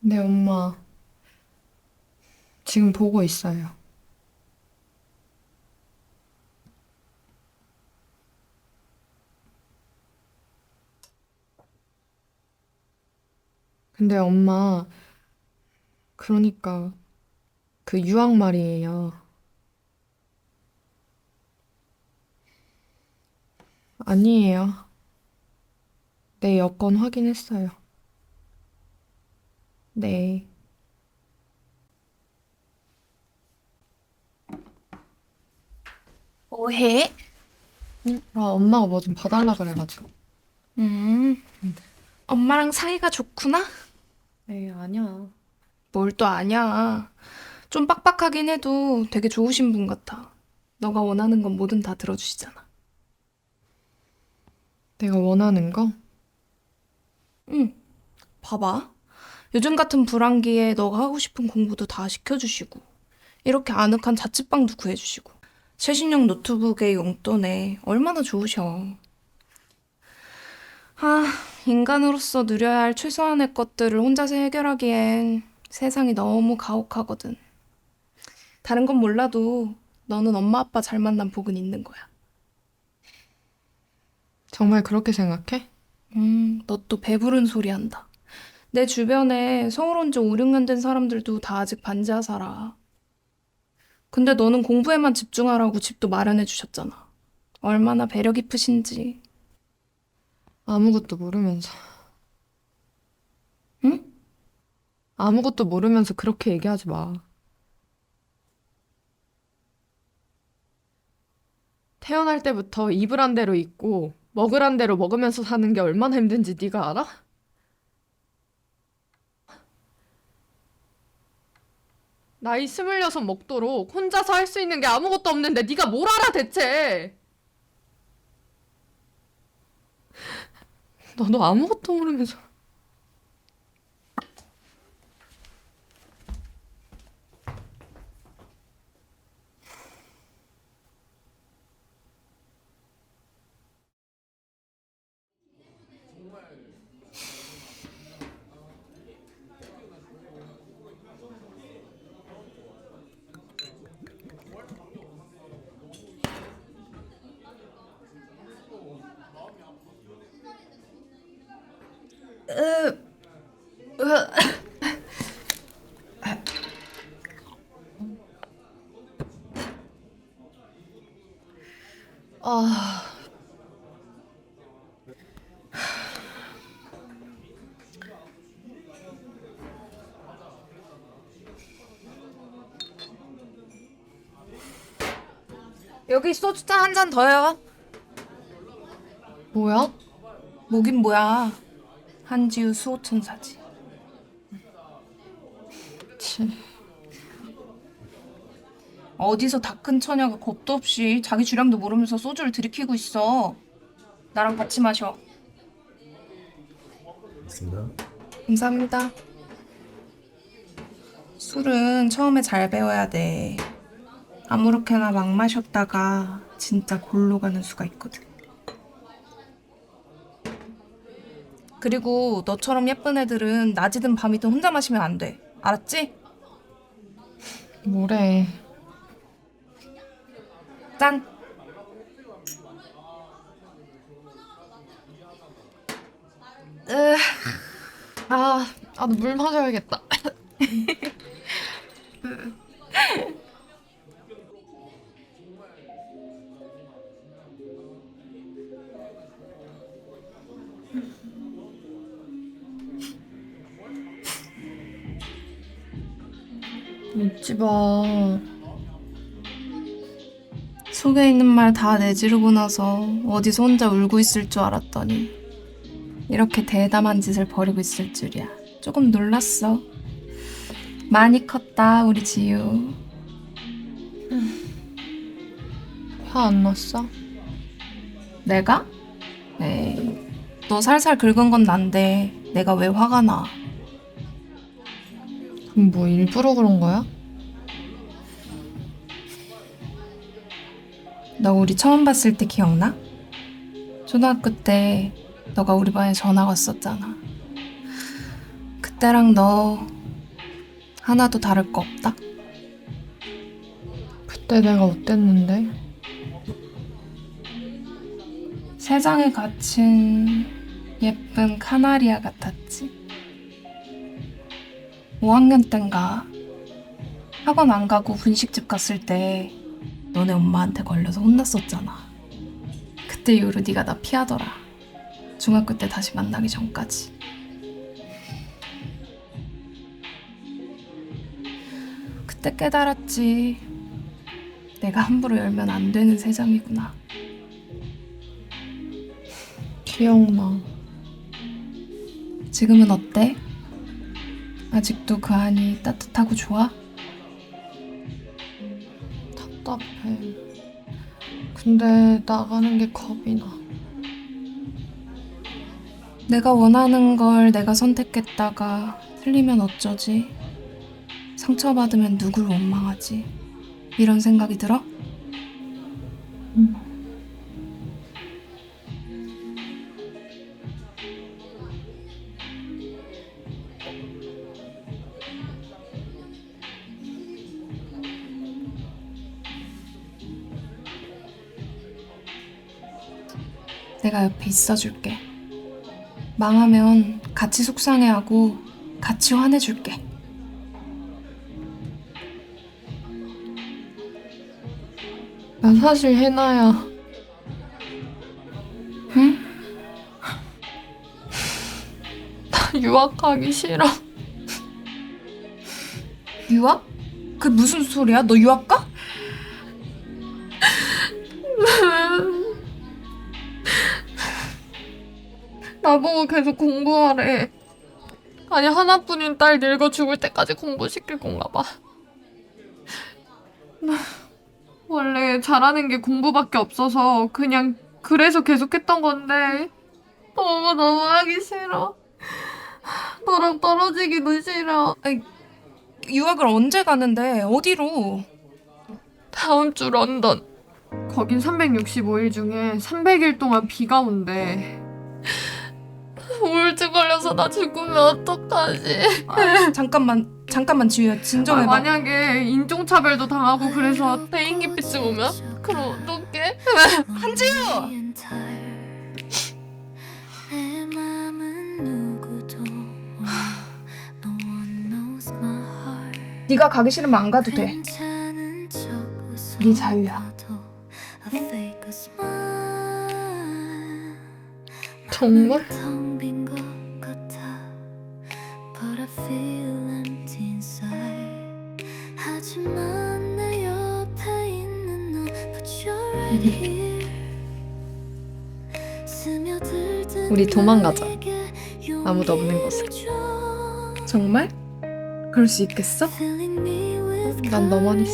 네, 엄마. 지금 보고 있어요. 근데 엄마, 그러니까 그 유학 말이에요. 아니에요. 내 여권 확인했어요. 네. 뭐해? 아, 엄마가 뭐 좀 봐달라 그래가지고. 음, 엄마랑 사이가 좋구나? 에이, 아니야. 뭘 또 아냐. 좀 빡빡하긴 해도 되게 좋으신 분 같아. 너가 원하는 건 뭐든 다 들어주시잖아. 내가 원하는 거? 응. 봐봐. 요즘 같은 불황기에 너가 하고 싶은 공부도 다 시켜주시고, 이렇게 아늑한 자취방도 구해주시고, 최신형 노트북의 용돈에 얼마나 좋으셔. 아, 인간으로서 누려야 할 최소한의 것들을 혼자서 해결하기엔 세상이 너무 가혹하거든. 다른 건 몰라도 너는 엄마 아빠 잘 만난 복은 있는 거야. 정말 그렇게 생각해? 음, 너 또 배부른 소리 한다. 내 주변에 서울 온 지 5, 6년 된 사람들도 다 아직 반지하 살아. 근데 너는 공부에만 집중하라고 집도 마련해 주셨잖아. 얼마나 배려 깊으신지. 아무것도 모르면서. 응? 아무것도 모르면서 그렇게 얘기하지 마. 태어날 때부터 입으란 대로 입고 먹으란 대로 먹으면서 사는 게 얼마나 힘든지 네가 알아? 나이 스물여섯 먹도록 혼자서 할 수 있는 게 아무것도 없는데 네가 뭘 알아 대체? 너도 아무것도 모르면서 아 여기 소주잔 한 잔 더요. 뭐야? 뭐긴 뭐야. 한지우 수호천사지. 치. 어디서 다 큰 처녀가 겁도 없이 자기 주량도 모르면서 소주를 들이키고 있어. 나랑 같이 마셔. 있습니다. 감사합니다. 술은 처음에 잘 배워야 돼. 아무렇게나 막 마셨다가 진짜 골로 가는 수가 있거든. 그리고 너처럼 예쁜 애들은 낮이든 밤이든 혼자 마시면 안 돼. 알았지? 뭐래? 짠! 으, 아, 아, 물 마셔야겠다. 웃지 마. 속에 있는 말 다 내지르고 나서 어디서 혼자 울고 있을 줄 알았더니 이렇게 대담한 짓을 벌이고 있을 줄이야. 조금 놀랐어. 많이 컸다, 우리 지유. 화 안 났어? 내가? 에이, 너 살살 긁은 건 난데 내가 왜 화가 나? 그럼 뭐 일부러 그런 거야? 너 우리 처음 봤을 때 기억나? 초등학교 때 너가 우리 반에 전화 왔었잖아. 그때 그때랑 너 하나도 다를 거 없다. 그때 내가 어땠는데? 세상에 갇힌 예쁜 카나리아 같았지. 5학년 땐가 학원 안 가고 분식집 갔을 때 너네 엄마한테 걸려서 혼났었잖아. 그때 이후로 네가 나 피하더라. 중학교 때 다시 만나기 전까지. 그때 깨달았지. 내가 함부로 열면 안 되는 세상이구나. 기억나. 지금은 어때? 아직도 그 안이 따뜻하고 좋아? 답답해. 근데 나가는 게 겁이 나. 내가 원하는 걸 내가 선택했다가 틀리면 어쩌지? 상처받으면 누굴 원망하지? 이런 생각이 들어? 내가 옆에 있어줄게. 망하면 같이 속상해하고 같이 화내줄게. 나 사실 해나야. 응? 나 유학하기 싫어. 유학? 그 무슨 소리야? 너 유학 가? 나보고 계속 공부하래. 아니 하나뿐인 딸 늙어 죽을 때까지 공부시킬 건가 봐. 나 원래 잘하는 게 공부밖에 없어서 그냥 그래서 계속했던 건데 너무 너무 하기 싫어. 너랑 떨어지기도 싫어. 유학을 언제 가는데? 어디로? 다음 주 런던. 거긴 365일 중에 300일 동안 비가 온대. 우울증 걸려서 나 죽으면 어떡하지? 잠깐만, 잠깐만 지우야 아, 진정해봐. 만약에 인종차별도 당하고 그래서 대인기피증 오면? 그럼 어떡해? 한지우! 네가 가기 싫으면 안 가도 돼. 괜찮은 척 웃어 네 자유야. 들든 우리 도망가자. 아무도 없는 곳에. 정말? 그럴 수 있겠어? 난 너만 돼.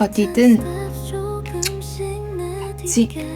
어디든 지.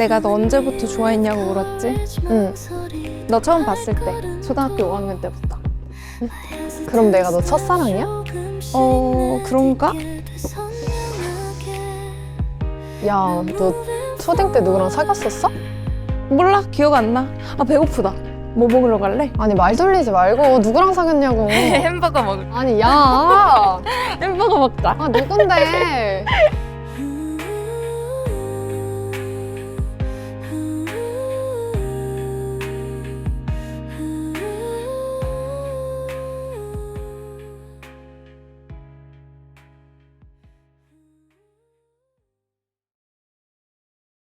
내가 너 언제부터 좋아했냐고 물었지? 응. 너 처음 봤을 때, 초등학교 5학년 때부터. 그럼 내가 너 첫사랑이야? 어, 그런가? 야, 너 초딩 때 누구랑 사귀었었어? 몰라, 기억 안 나. 아, 배고프다. 뭐 먹으러 갈래? 아니, 말 돌리지 말고 누구랑 사귀었냐고. 햄버거 먹을 아니, 야! 햄버거 먹자. 아, 누군데?